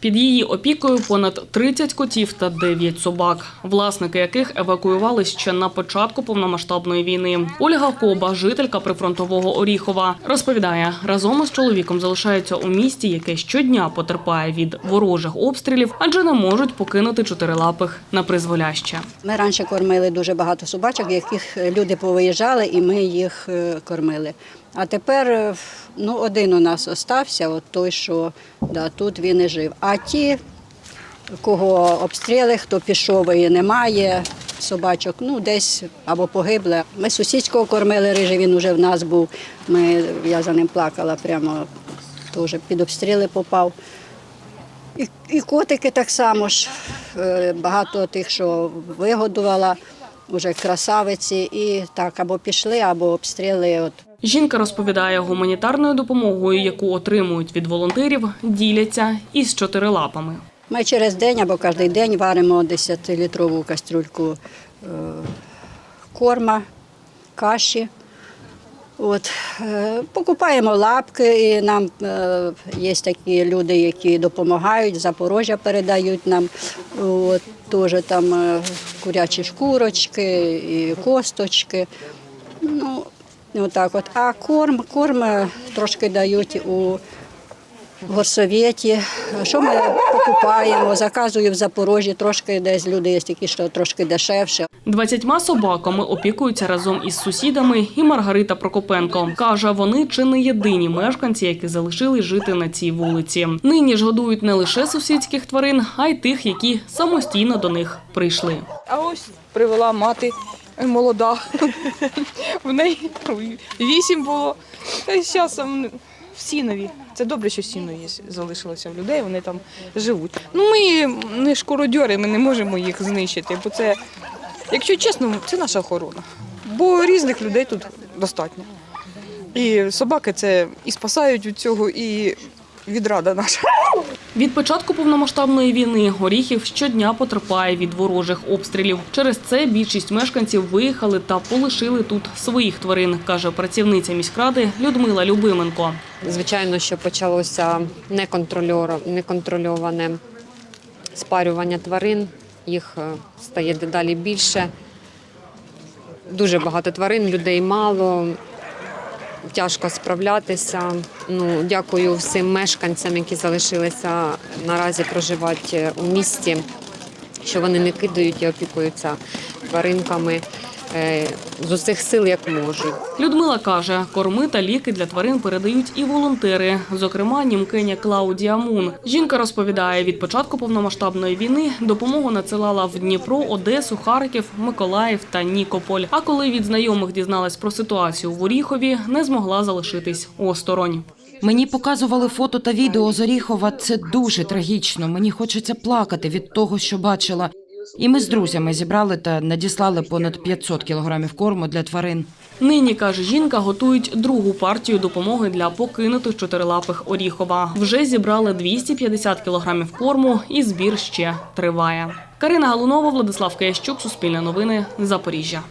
Під її опікою понад 30 котів та 9 собак, власники яких евакуювали ще на початку повномасштабної війни. Ольга Коба, жителька прифронтового Оріхова, розповідає, разом із чоловіком залишаються у місті, яке щодня потерпає від ворожих обстрілів, адже не можуть покинути чотирилапих на призволяще. Ми раніше кормили дуже багато собачок, яких люди повиїжджали, і ми їх е, кормили. А тепер е, ну, один у нас остався, от той, що да, тут він і жив. А ті, кого обстріли, хто пішов і немає собачок, ну десь або погибли. Ми сусідського кормили рижий, він вже в нас був. Ми, я за ним плакала, прямо теж під обстріли попав. І, і котики так само ж. Е, Багато тих, що вигодувала, вже красавиці, і так або пішли, або обстріли. От. Жінка розповідає, гуманітарною допомогою, яку отримують від волонтерів, діляться із чотирилапами. Ми через день або кожен день варимо 10-літрову кастрюльку е, корма, каші. От, е, покупаємо лапки, і нам е, є такі люди, які допомагають, Запорожжя передають нам от, теж там курячі шкурочки і косточки. Ну, отак от. А корм, корм е, трошки дають у горсовєті. Що ми покупаємо, заказую в Запорожжі, трошки десь люди є такі, що трошки дешевше. Двадцятьма собаками опікуються разом із сусідами і Маргарита Прокопенко. Каже, вони чи не єдині мешканці, які залишили жити на цій вулиці. Нині ж годують не лише сусідських тварин, а й тих, які самостійно до них прийшли. А ось привела мати молода. В неї вісім було. Та зараз всі нові. Це добре, що сіно є, залишилося в людей, вони там живуть. Ну ми не шкуродьори, ми не можемо їх знищити, бо це, якщо чесно, це наша охорона. Бо різних людей тут достатньо. І собаки це і спасають від цього, і відрада наша. Від початку повномасштабної війни Горіхів щодня потерпає від ворожих обстрілів. Через це більшість мешканців виїхали та полишили тут своїх тварин, каже працівниця міськради Людмила Любименко. Звичайно, що почалося неконтрольоване спарювання тварин. Їх е, стає дедалі більше. Дуже багато тварин, людей мало. Тяжко справлятися. Ну, дякую всім мешканцям, які залишилися наразі проживати у місті, що вони не кидають і опікуються тваринками з усіх сил, як можуть. Людмила каже, корми та ліки для тварин передають і волонтери, зокрема німкиня Клаудія Мун. Жінка розповідає, від початку повномасштабної війни допомогу надсилала в Дніпро, Одесу, Харків, Миколаїв та Нікополь. А коли від знайомих дізналась про ситуацію в Оріхові, не змогла залишитись осторонь. Мені показували фото та відео з Оріхова. Це дуже трагічно. Мені хочеться плакати від того, що бачила. І ми з друзями зібрали та надіслали понад 500 кілограмів корму для тварин. Нині каже жінка, готують другу партію допомоги для покинутих чотирилапих Оріхова. Вже зібрали 250 кілограмів корму, і збір ще триває. Карина Галунова, Владислав Киящук, Суспільне новини, Запоріжжя.